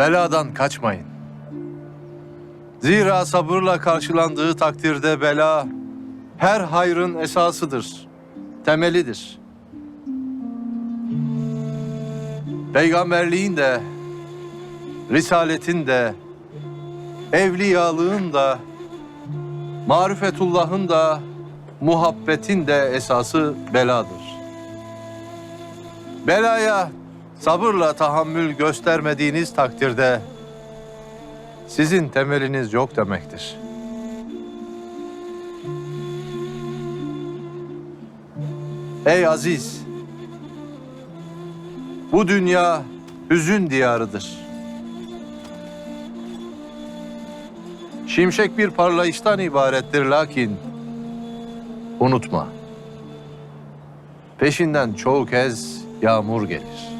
Beladan kaçmayın. Zira sabırla karşılandığı takdirde bela her hayrın esasıdır, temelidir. Peygamberliğin de, risaletin de, evliyalığın da, marifetullahın da, muhabbetin de esası beladır. Belaya sabırla tahammül göstermediğiniz takdirde sizin temeliniz yok demektir. Ey aziz! Bu dünya hüzün diyarıdır. Şimşek bir parlayıştan ibarettir lakin unutma. Peşinden çoğu kez yağmur gelir.